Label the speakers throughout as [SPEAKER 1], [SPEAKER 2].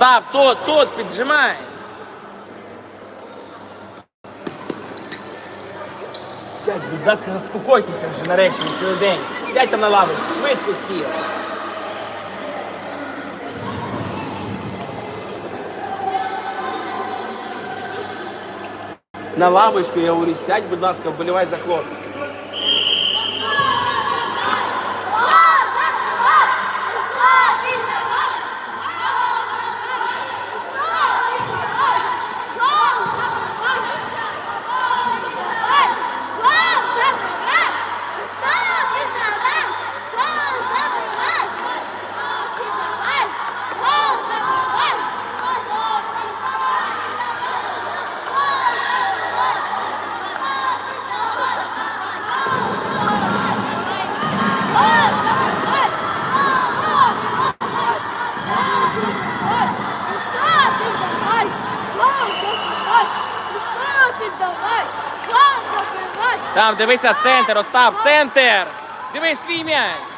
[SPEAKER 1] Остап, тут, тут, піджимай. Сядь, будь ласка, заспокойтеся вже нарешті на цілий день. Сядь там на лавочку, швидко сів. На лавочку, я говорю, сядь, будь ласка, вболівай за хлопців. Там, дивися, центр, Остап, центр! Дивись твій м'яч!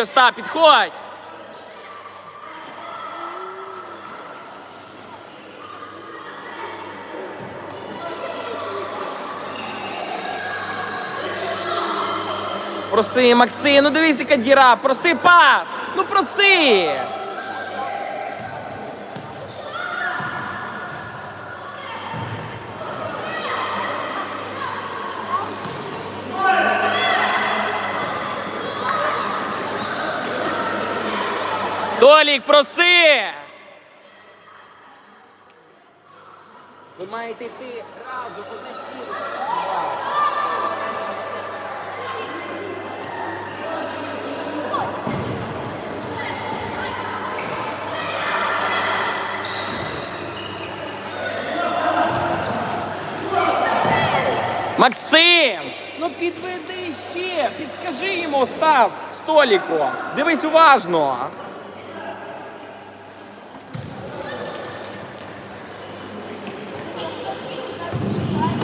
[SPEAKER 1] Хто Остап, підходь! Проси, Максим, ну дивись, яка діра, проси пас! Ну проси! Толік, проси! Ви маєте йти разом одне ціле. Максим! Ну підведи ще, підскажи йому, став століку. Дивись уважно.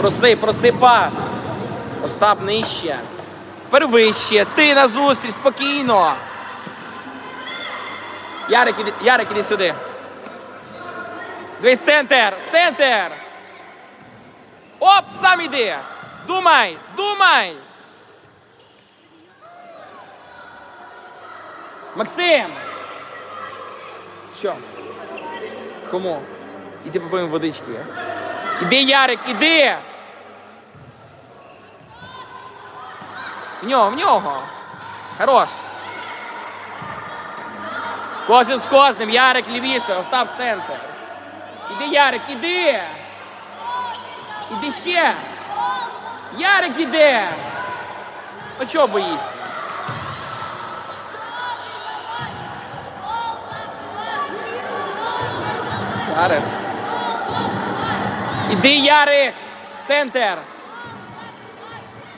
[SPEAKER 1] Проси, проси пас. Остап нижче. Тепер вище. Ти назустріч, спокійно. Ярик, іди, Ярик, іди сюди. Дивись, центр! Центр! Оп, сам іди! Думай! Думай! Максим! Що? Кому? Іди попоїмо водички. Іди, Ярик, іди! В нього, в нього. Хорош. Кожен з кожним. Ярик лівіше, Остап центр. Іди, Ярик, іди! Іди ще! Ярик іде! Ну чого боїшся? Зараз. Іди, Ярик! Центр!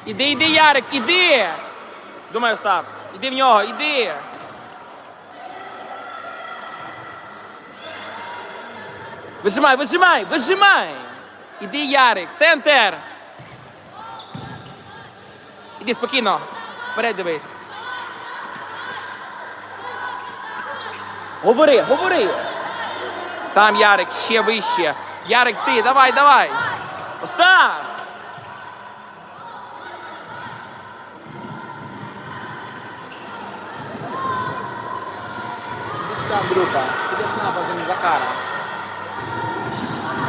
[SPEAKER 1] Іди, іди, Ярик, іди! Думаю, Остап. Іди в нього, іди! Вижимай, вижимай, вижимай! Іди, Ярик, центр! Іди спокійно. Вперед дивись. Говори, говори. Там Ярик, ще вище. Ярик, ти, давай, давай. Остап! Андрюха. Підеш на базу Захара.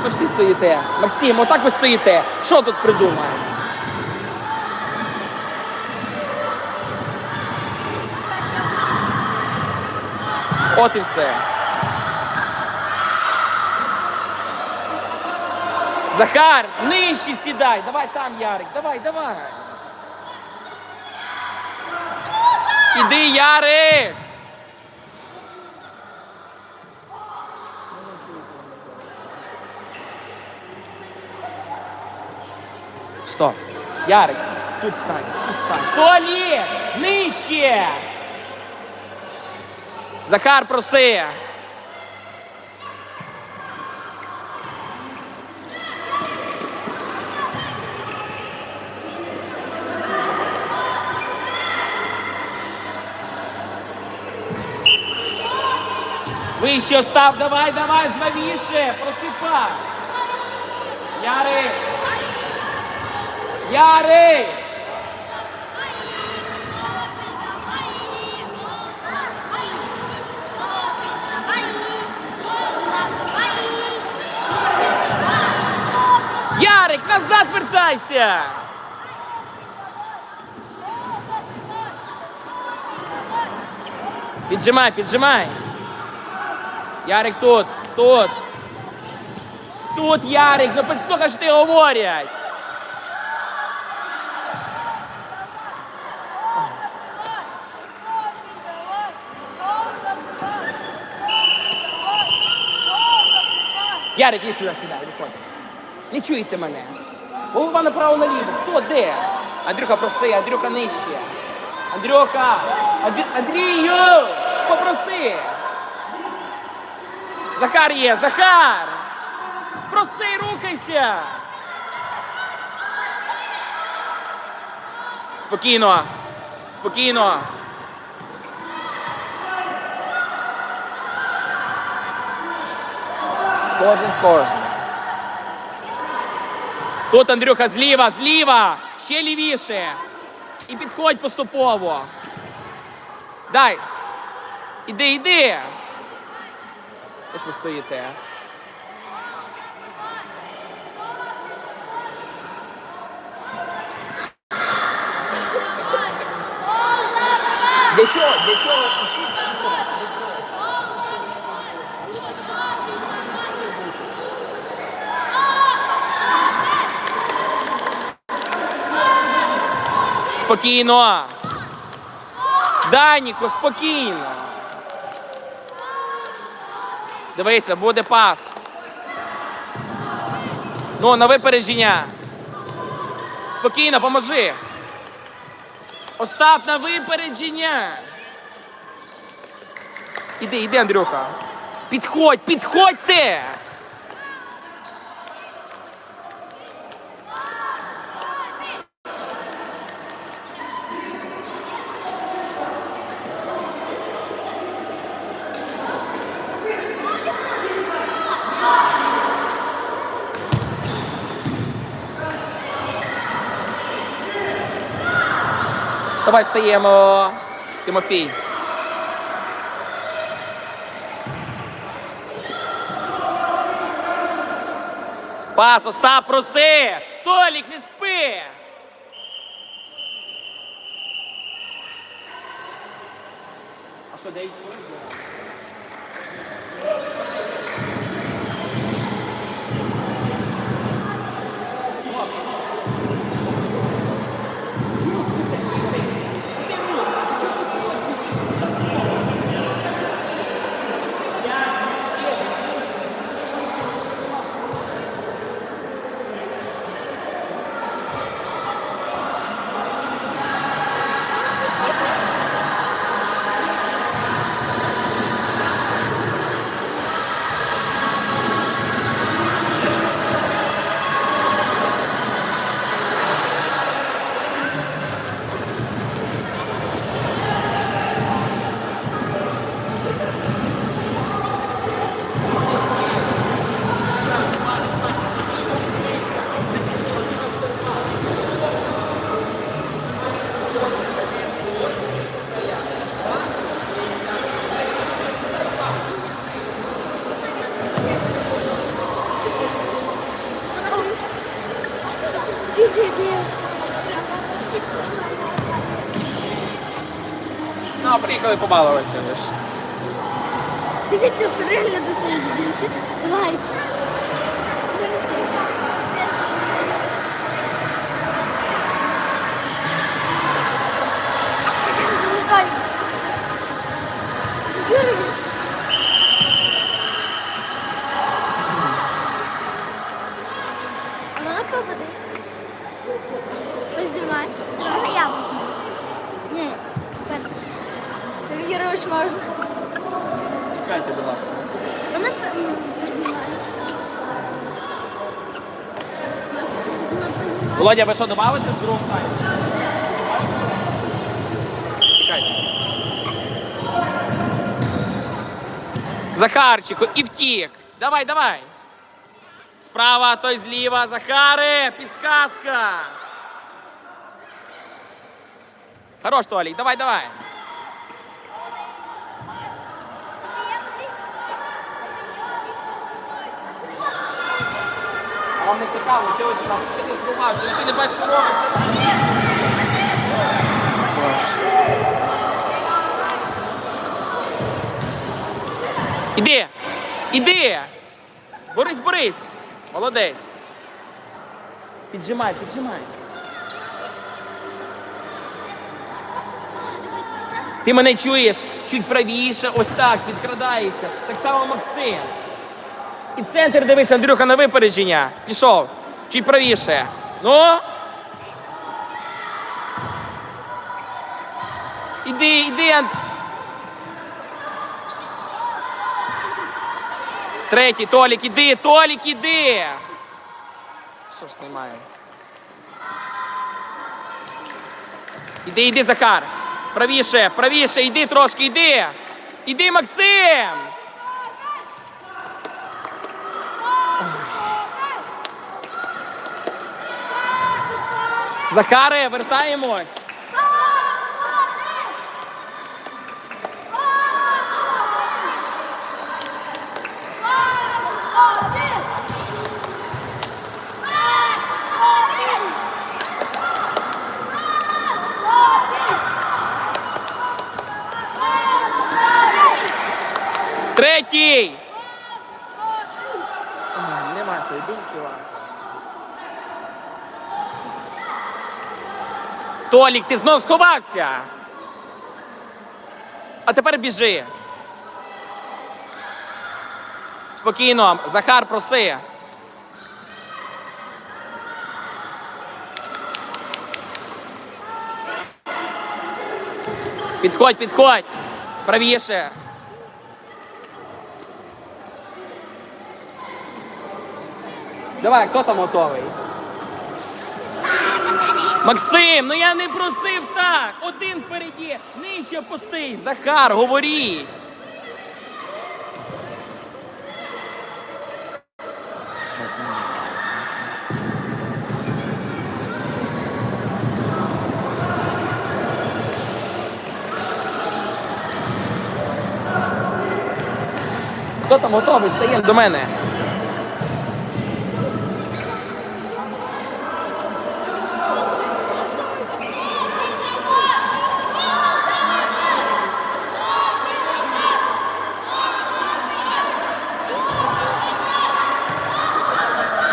[SPEAKER 1] Ви всі стоїте. Максим, отак ви стоїте. Що тут придумаємо? От і все. Захар, нижче сідай. Давай там, Ярик. Давай, давай. Іди, Ярик. Стоп. Ярик, тут стань, тут стань. Толі! Нижче! Захар, проси. Вище Остап, давай, давай, жвавіше, просипай. Ярик. Ярик. Ярик, назад вертайся. Піджимай, піджимай. Ярик тут, тут. Тут, Ярик, ну послухай, що ти говорять. Ярик, іди сюди, сідай, виходь. Не чуєте мене. Голова направо наліво. Хто де? Андрюха, проси, Андрюха нижче. Андрюха! Андрі... Андрію! Попроси! Захар є, Захар! Проси, рухайся! Спокійно! Спокійно! Кожен з кожним. Тут Андрюха зліва, зліва, ще лівіше. І підходь поступово. Дай. Іди, іди. Що ж ви стоїте? Для чого? Для чого? Спокійно. Даніко, спокійно. Дивися, буде пас. Ну, на випередження. Спокійно, поможи. Остап на випередження. Іди, іди, Андрюха. Підходь, підходьте. Давай стаємо. Тимофій. Пас, Остап, проси! Толік, не спи! А що, де? Ну, а приїхали побалуватися лиш.
[SPEAKER 2] Дивіться, перегляди сьогодні більше. Лайк. Зараз. Зараз.
[SPEAKER 1] Чекайте, будь ласка.
[SPEAKER 2] Вони п-
[SPEAKER 1] Володя, ви що добавите в другому таймі? Захарчику, і втік. Давай, давай. Справа, той зліва. Захаре, підсказка. Хорош, Толік, давай, давай. Вам не цікаво, чи ось вам, чи ти здивався, ти не бачиш, що робиться. Іди! Іди! Борись, борись! Молодець! Піджимай, піджимай. Ти мене чуєш чуть правіше, ось так, підкрадаєшся. Так само Максим. І центр дивись, Андрюха, на випередження. Пішов. Чуть правіше. Ну. Іди, іди, Ан... Третій, Толік, іди, Толік, іди. Що ж немає? Іди, іди, Захар. Правіше, правіше, іди трошки, іди. Іди, Максим. Захаре, вертаємось. Третій. Толік, ти знов сховався. А тепер біжи. Спокійно, Захар, проси. Підходь, підходь. Правіше. Давай, хто там готовий? Максим, ну я не просив так. Один впереді, нижче пустись. Захар, говоріть. Хто там готовий? Стає до мене.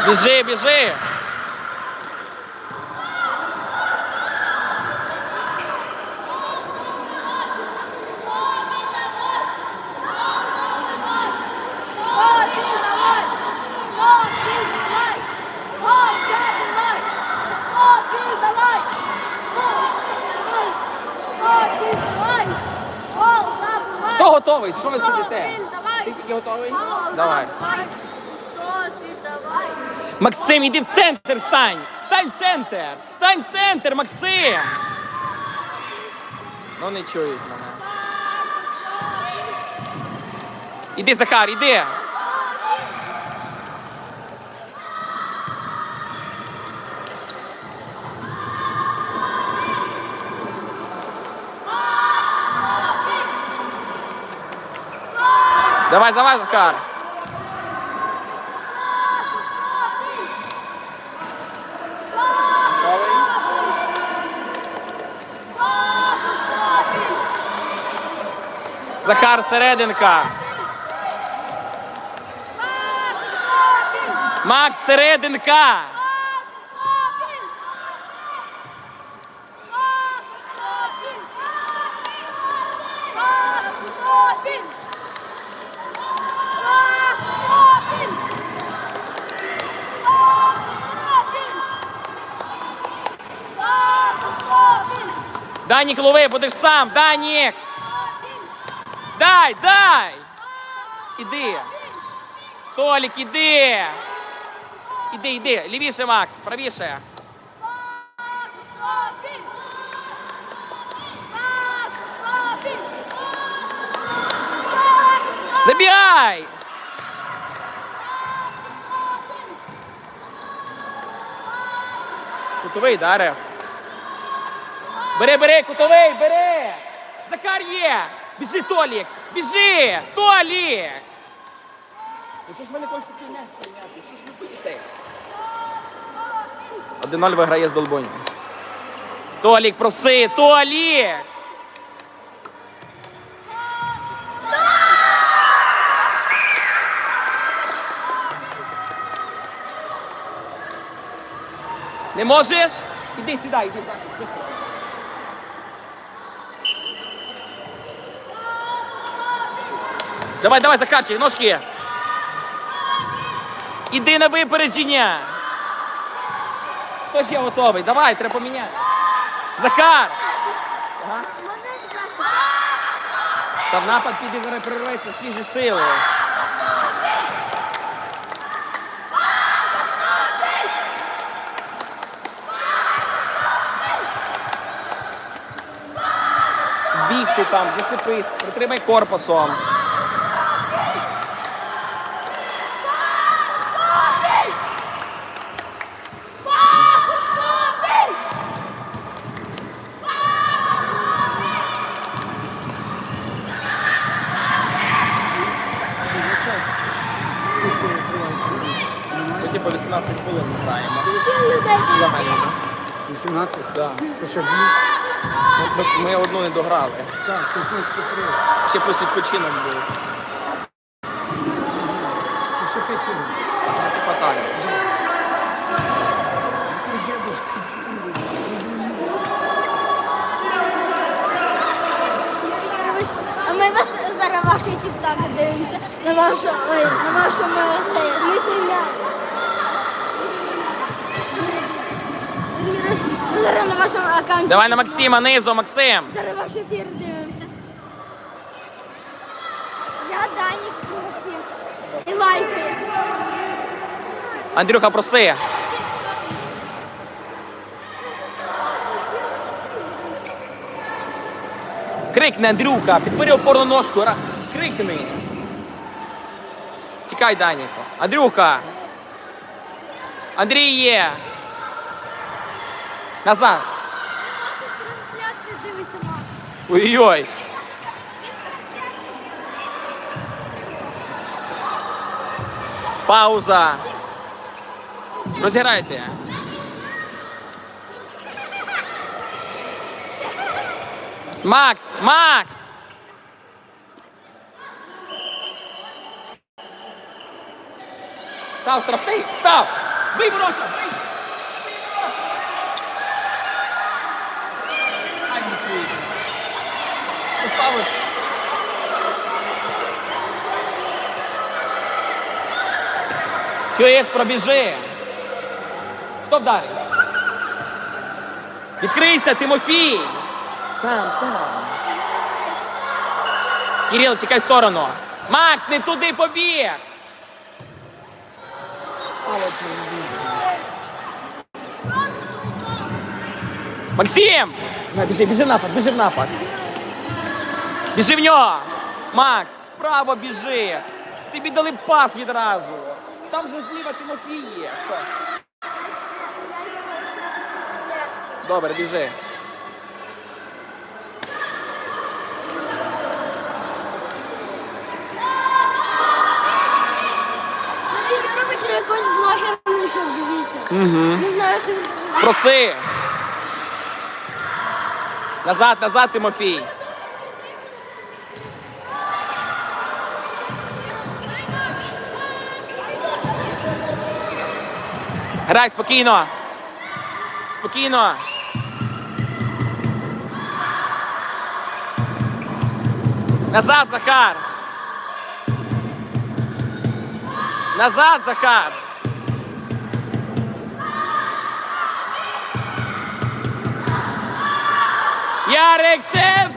[SPEAKER 1] Біжи, біжи. Хто готовий? Що ви сидите? Ти тільки готовий? Давай.
[SPEAKER 2] давай.
[SPEAKER 1] Максим, іди в центр стань! Стань в центр! Стань в центр, Максим! Ну не чують мене. Іди, Захар, іди! Давай, давай, Захар! Захар серединка. Макс серединка. Данік лови, будеш сам. Данік. Дай, дай! Іди. Толік, іди. Іди, іди. Лівіше, Макс, правіше. Забігай! Кутовий дарив. Бери, бери, кутовий, бери! Захар є! Біжи, Толік! Біжи! Толік! Ну що ж ви не хочете такий м'яч прийняти? Що ж ви боїтесь? 1-0 виграє з Долбонів. Толік, проси! Толік! Не можеш? Іди сідай, іди Захар, Давай, давай, Захарчик, ножки. Іди на випередження. Хто ще готовий? Давай, треба поміняти. Захар! Ага. Та в напад піде зараз перерветься свіжі сили. Бігти там, зацепись, притримай корпусом. 18? Да.
[SPEAKER 3] То що дві?
[SPEAKER 1] Ми, ми одну не дограли.
[SPEAKER 3] Так, то значить ще три.
[SPEAKER 1] Ще плюс відпочинок був.
[SPEAKER 3] То ще п'ять хвилин.
[SPEAKER 1] Ну, Типа так.
[SPEAKER 3] Я
[SPEAKER 2] Юрій Юрович, а ми вас зараз ваші тік-таки дивимося на вашу, ой, на вашому це, ми. Юрій Юрович, ми зараз на вашому аккаунті.
[SPEAKER 1] Давай на Максима, низу, Максим.
[SPEAKER 2] Зараз ваш ефір дивимося. Я Данік і Максим. І лайкає.
[SPEAKER 1] Андрюха, проси. Крикни, Андрюха, підбери опорну ножку. ра- Крикни. Тікай, Даніко. Андрюха. Андрій є. Назад.
[SPEAKER 2] Трансляцію дивиться Макс.
[SPEAKER 1] Ой-ой.
[SPEAKER 2] Він трансляцію.
[SPEAKER 1] Пауза. Розіграйте. Макс! Макс! Став штрафний! Став! Бий ворота! Бий! Ставиш. Чуєш, пробіжи. Хто вдарив? Відкрийся, Тимофій! Там, там. Кирил, тікай в сторону. Макс, не туди побіг! Максим! Біжи, біжи в напад, біжи в напад. Біжи в нього! Макс, вправо біжи! Тобі дали пас відразу. Там же зліва Тимофій є. Добре, біжи.
[SPEAKER 2] Якось блогер вийшов, дивіться.
[SPEAKER 1] Угу.
[SPEAKER 2] Не знаю, що.
[SPEAKER 1] Проси. Назад, назад, Тимофій. Грай спокійно. Спокійно. Назад, Захар. Назад, Захар. Ярик, центр!